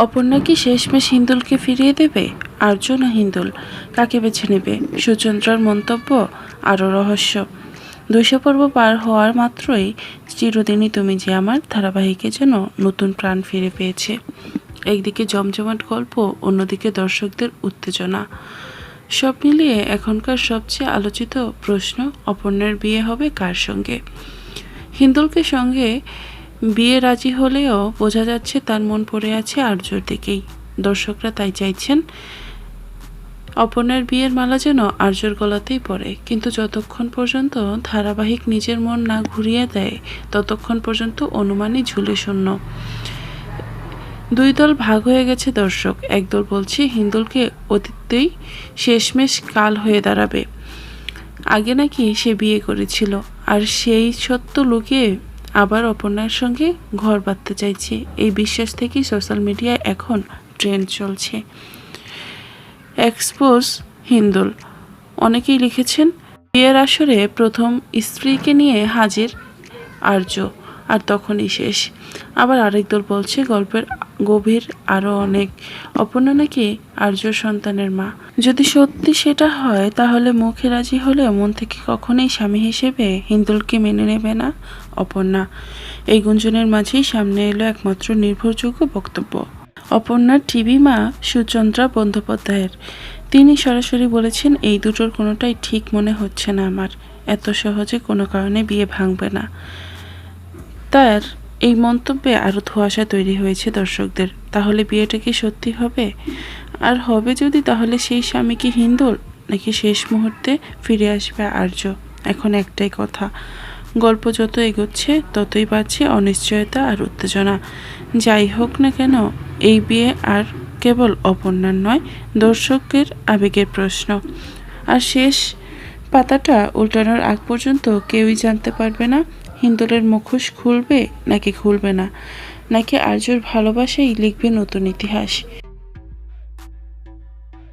অপর্ণা কি শেষমেশ হিন্দুলকে ফিরিয়ে দেবে? আর্য না হিন্দুল। কাকে বেছে নেবে? সুচন্দ্রার মন্তব্য? আরও রহস্য। দুইশো পর্ব পার হওয়ার মাত্রই চিরদিনই তুমি যে আমার ধারাবাহিকে যেন নতুন প্রাণ ফিরে পেয়েছে। একদিকে জমজমাট গল্প, অন্যদিকে দর্শকদের উত্তেজনা। সব মিলিয়ে এখনকার সবচেয়ে আলোচিত প্রশ্ন, অপর্ণার বিয়ে হবে কার সঙ্গে? হিন্দুলকে সঙ্গে বিয়ে রাজি হলেও বোঝা যাচ্ছে তার মন পড়ে আছে আর্যর দিকেই। দর্শকরা তাই চাইছেন অপর্ণার বিয়ের মালা যেন আর্যর গলাতেই পড়ে। কিন্তু যতক্ষণ পর্যন্ত ধারাবাহিক নিজের মন না ঘুরিয়ে দেয়, ততক্ষণ পর্যন্ত অনুমানই ঝুলে শূন্য। দুই দল ভাগ হয়ে গেছে দর্শক। একদল বলছে হিন্দুলকে অতীতেই শেষমেশ কাল হয়ে দাঁড়াবে। আগে নাকি সে বিয়ে করেছিল। আর সেই সত্য লুকিয়ে আবার অপর্ণার সঙ্গে ঘর বাঁধতে চাইছে। এই বিশ্বাস থেকেই সোশ্যাল মিডিয়ায় এখন ট্রেন্ড চলছে। এক্সপোজ হিন্দুল, অনেকেই লিখেছেন, বিয়ের আসরে প্রথম স্ত্রীকে নিয়ে হাজির আর্য, আর তখনই শেষ। আবার আরেক দল বলছে গল্পের গভীর, আরও অনেক। অপর্ণা নাকি আর্য সন্তানের মা। যদি সত্যি সেটা হয়, তাহলে মুখে রাজি হলে মন থেকে কখনোই স্বামী হিসেবে হিন্দুলকে মেনে নেবে না অপর্ণা। এই গুঞ্জনের মাঝেই সামনে এলো একমাত্র নির্ভরযোগ্য বক্তব্য। অপর্ণার টিভি মা সুচন্দ্রা বন্দ্যোপাধ্যায়ের। তিনি সরাসরি বলেছেন, এই দুটোর কোনোটাই ঠিক মনে হচ্ছে না আমার। এত সহজে কোনো কারণে বিয়ে ভাঙবে না। তার এই মন্তব্যে আরও ধোঁয়াশা তৈরি হয়েছে দর্শকদের। তাহলে বিয়েটা কি সত্যি হবে? আর হবে যদি তাহলে সেই স্বামী কি হিন্দুল নাকি শেষ মুহূর্তে ফিরে আসবে আর্য? এখন একটাই কথা, গল্প যত এগোচ্ছে ততই বাড়ছে অনিশ্চয়তা আর উত্তেজনা। যাই হোক না কেন, এই বিয়ে আর কেবল অপর্ণার নয়, দর্শকের আবেগের প্রশ্ন। আর শেষ পাতাটা উল্টানোর আগ পর্যন্ত কেউই জানতে পারবে না, হিন্দুলের মুখোশ খুলবে নাকি খুলবে না, নাকি আর্যর ভালোবাসাই লিখবে নতুন ইতিহাস।